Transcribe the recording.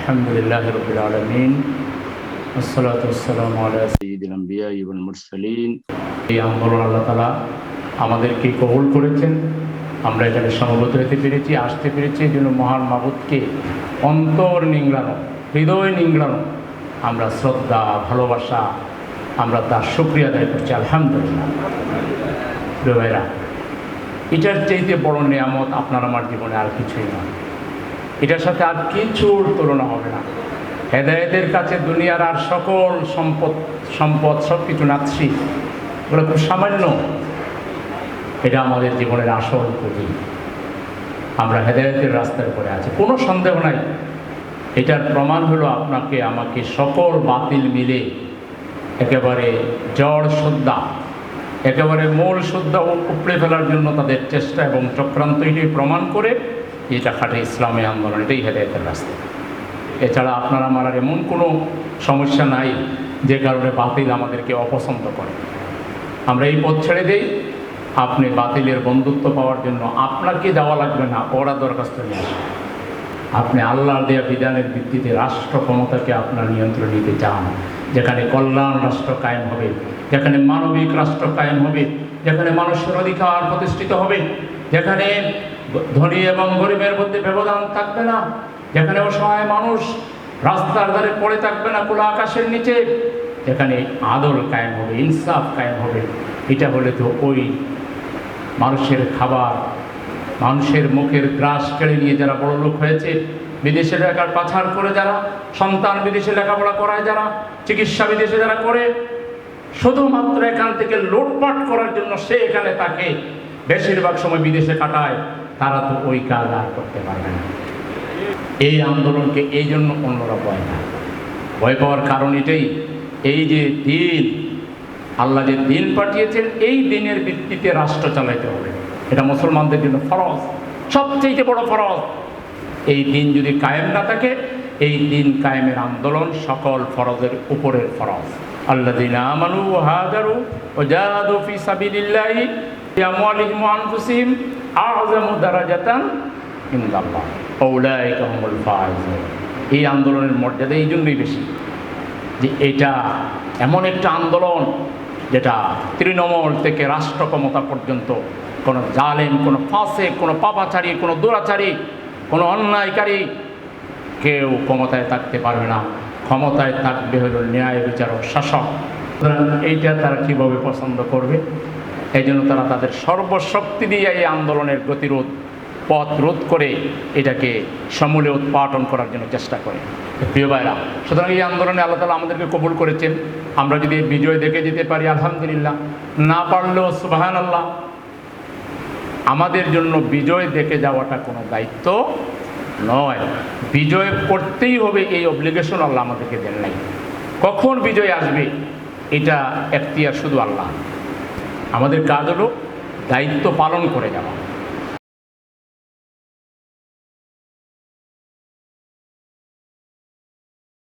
الحمد لله رب العالمين والصلاة والسلام على سيد الأنبياء والمرسلين এই আন্দোলন আল্লাহ তালা আমাদেরকে কবুল করেছেন আমরা এখানে সমবেত হতে পেরেছি আসতে পেরেছি এই জন্য মহান মাবুদকে অন্তর নিংড়ানো হৃদয় নিংড়ানো আমরা শ্রদ্ধা ভালোবাসা আমরা তার শুক্রিয়া আদায় করছি আলহামদুলিল্লাহ প্রিয় ভাইরা এটার চাইতে বড় নিয়ামত আপনার আমার জীবনে আর কিছুই নয় এটার সাথে আর কিছুর তুলনা হবে না। হেদায়েতের কাছে দুনিয়ার আর সকল সম্পদ সম্পদ সব কিছু নাচ্ছি। ওগুলো খুব সামান্য। এটা আমাদের জীবনের আসল পুঁজি আমরা হেদায়েতের রাস্তার উপরে আছি। কোনো সন্দেহ নাই। এটার প্রমাণ হলো আপনাকে, আমাকে সকল বাতিল মিলে একেবারে জড় শ্রদ্ধা একেবারে মূল শ্রদ্ধা উপড়ে ফেলার জন্য তাদের চেষ্টা এবং চক্রান্ত এটাই প্রমাণ করে এটা খাটে ইসলামী আন্দোলন এটাই হেদায়তের রাস্তা। এছাড়া আপনার আমার আর এমন কোনো সমস্যা নাই যে কারণে বাতিল আমাদেরকে অপছন্দ করে। আমরা এই পথ ছেড়ে দিই, আপনি বাতিলের বন্ধুত্ব পাওয়ার জন্য আপনাকে যাওয়া লাগবে না, ওরা দরখাস্ত নিয়ে আপনি আল্লাহর দেয়া বিধানের ভিত্তিতে রাষ্ট্র ক্ষমতাকে আপনার নিয়ন্ত্রণ নিতে চান, যেখানে কল্যাণ রাষ্ট্র কায়েম হবে, যেখানে মানবিক রাষ্ট্র কায়েম হবে, যেখানে মানুষের অধিকার প্রতিষ্ঠিত হবে, যেখানে ধনী এবং গরিবের মধ্যে ব্যবধান থাকবে না। যেখানে অসহায় মানুষ রাস্তার ধারে পড়ে থাকবে না, খোলা আকাশের নিচে যেখানে আদল কায়েম হবে, ইনসাফ কায়েম হবে। এটা হলে তো ওই মানুষের খাবার, মানুষের মুখের গ্রাস কেড়ে নিয়ে যারা বড় লোক হয়েছে, বিদেশে লেখার পাছাড় করে যারা, সন্তান বিদেশে লেখাপড়া করায় যারা, চিকিৎসা বিদেশে যারা করে, শুধুমাত্র এখান থেকে লুটপাট করার জন্য সে এখানে তাকে বেশিরভাগ সময় বিদেশে কাটায়। তারা তো ওই কাজ আর করতে পারবে না। এই আন্দোলনকে এই জন্য অন্যরা ভয় না ভয় পাওয়ার কারণ এটাই, এই যে দিন, আল্লাহ যে দিন পাঠিয়েছেন, এই দিনের ভিত্তিতে রাষ্ট্র চালাইতে হবে। এটা মুসলমানদের জন্য ফরজ, সবচেয়ে বড় ফরজ। এই দিন যদি কায়েম না থাকে, এই দিন কায়েমের আন্দোলন সকল ফরজের উপরের ফরজ। আল্লাহ দিন আমানু হাজারু ও জাহাদু ফি সাবিলিল্লাহি ইয়ামওয়ালিহিম ওয়া এই আন্দোলনের মর্যাদা এই জন্যই বেশি যে এটা এমন একটা আন্দোলন যেটা তৃণমূল থেকে রাষ্ট্র ক্ষমতা পর্যন্ত কোনো জালেম, কোনো ফাঁসে কোনো পাপাচারী, কোনো দুরাচারী, কোনো অন্যায়কারী কেউ ক্ষমতায় থাকতে পারবে না। ক্ষমতায় থাকবে হলো ন্যায় বিচারক শাসক। এইটা তারা কীভাবে পছন্দ করবে? এই জন্য তারা তাদের সর্বশক্তি দিয়ে এই আন্দোলনের গতিরোধ, পথ রোধ করে এটাকে সমূলে উৎপাটন করার জন্য চেষ্টা করে। প্রিয় ভাইরা, সুতরাং এই আন্দোলনে আল্লাহ তালা আমাদেরকে কবুল করেছেন। আমরা যদি বিজয় দেখে যেতে পারি, আলহামদুলিল্লাহ। না পারলেও সুবাহান আল্লাহ আমাদের জন্য বিজয় দেখে যাওয়াটা কোনো দায়িত্ব নয়। বিজয় করতেই হবে এই অব্লিগেশন আল্লাহ আমাদেরকে দেন নাই। কখন বিজয় আসবে, এটা এখতিয়ার শুধু আল্লাহ। আমাদের কাজ হলো দায়িত্ব পালন করে যাওয়া।